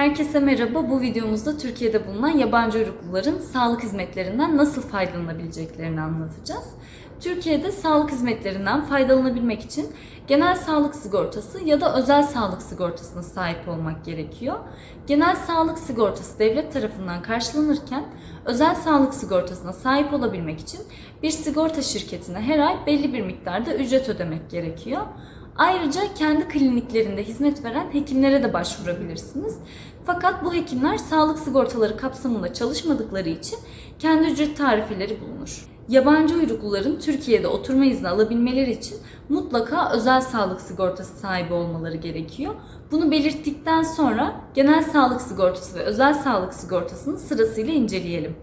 Herkese merhaba. Bu videomuzda Türkiye'de bulunan yabancı uyrukluların sağlık hizmetlerinden nasıl faydalanabileceklerini anlatacağız. Türkiye'de sağlık hizmetlerinden faydalanabilmek için genel sağlık sigortası ya da özel sağlık sigortasına sahip olmak gerekiyor. Genel sağlık sigortası devlet tarafından karşılanırken özel sağlık sigortasına sahip olabilmek için bir sigorta şirketine her ay belli bir miktarda ücret ödemek gerekiyor. Ayrıca kendi kliniklerinde hizmet veren hekimlere de başvurabilirsiniz. Fakat bu hekimler sağlık sigortaları kapsamında çalışmadıkları için kendi ücret tarifeleri bulunur. Yabancı uyrukluların Türkiye'de oturma izni alabilmeleri için mutlaka özel sağlık sigortası sahibi olmaları gerekiyor. Bunu belirttikten sonra genel sağlık sigortası ve özel sağlık sigortasını sırasıyla inceleyelim.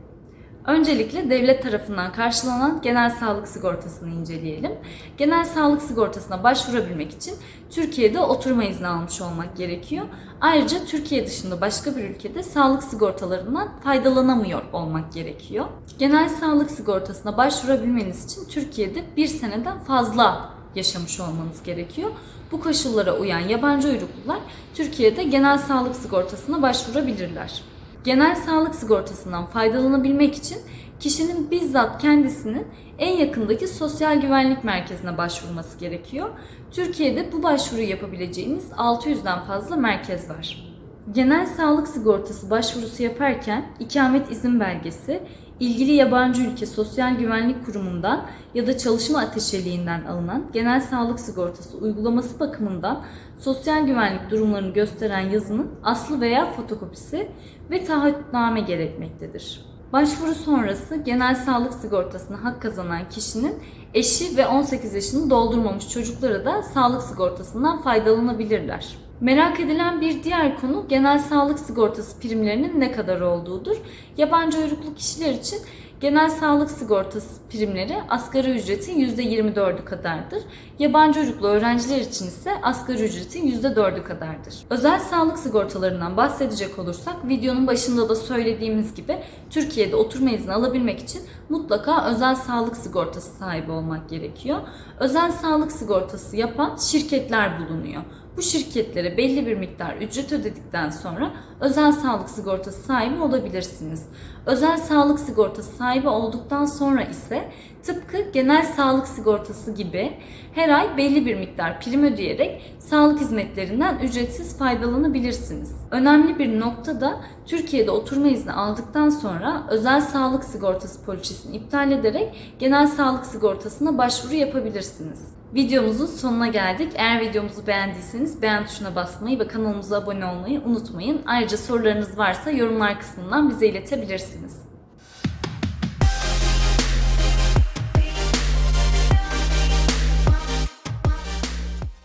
Öncelikle devlet tarafından karşılanan genel sağlık sigortasını inceleyelim. Genel sağlık sigortasına başvurabilmek için Türkiye'de oturma izni almış olmak gerekiyor. Ayrıca Türkiye dışında başka bir ülkede sağlık sigortalarından faydalanamıyor olmak gerekiyor. Genel sağlık sigortasına başvurabilmeniz için Türkiye'de bir seneden fazla yaşamış olmanız gerekiyor. Bu koşullara uyan yabancı uyruklular Türkiye'de genel sağlık sigortasına başvurabilirler. Genel sağlık sigortasından faydalanabilmek için kişinin bizzat kendisinin en yakındaki sosyal güvenlik merkezine başvurması gerekiyor. Türkiye'de bu başvuruyu yapabileceğiniz 600'den fazla merkez var. Genel sağlık sigortası başvurusu yaparken ikamet izin belgesi, ilgili yabancı ülke Sosyal Güvenlik Kurumu'ndan ya da çalışma ateşeliğinden alınan genel sağlık sigortası uygulaması bakımından sosyal güvenlik durumlarını gösteren yazının aslı veya fotokopisi ve taahhütname gerekmektedir. Başvuru sonrası genel sağlık sigortasına hak kazanan kişinin eşi ve 18 yaşını doldurmamış çocukları da sağlık sigortasından faydalanabilirler. Merak edilen bir diğer konu genel sağlık sigortası primlerinin ne kadar olduğudur. Yabancı uyruklu kişiler için genel sağlık sigortası primleri asgari ücretin %24'ü kadardır. Yabancı uyruklu öğrenciler için ise asgari ücretin %4'ü kadardır. Özel sağlık sigortalarından bahsedecek olursak videonun başında da söylediğimiz gibi Türkiye'de oturma izni alabilmek için mutlaka özel sağlık sigortası sahibi olmak gerekiyor. Özel sağlık sigortası yapan şirketler bulunuyor. Bu şirketlere belli bir miktar ücret ödedikten sonra özel sağlık sigortası sahibi olabilirsiniz. Özel sağlık sigortası sahibi olduktan sonra ise tıpkı genel sağlık sigortası gibi her ay belli bir miktar prim ödeyerek sağlık hizmetlerinden ücretsiz faydalanabilirsiniz. Önemli bir nokta da Türkiye'de oturma izni aldıktan sonra özel sağlık sigortası poliçesini iptal ederek genel sağlık sigortasına başvuru yapabilirsiniz. Videomuzun sonuna geldik. Eğer videomuzu beğendiyseniz beğen tuşuna basmayı ve kanalımıza abone olmayı unutmayın. Ayrıca sorularınız varsa yorumlar kısmından bize iletebilirsiniz.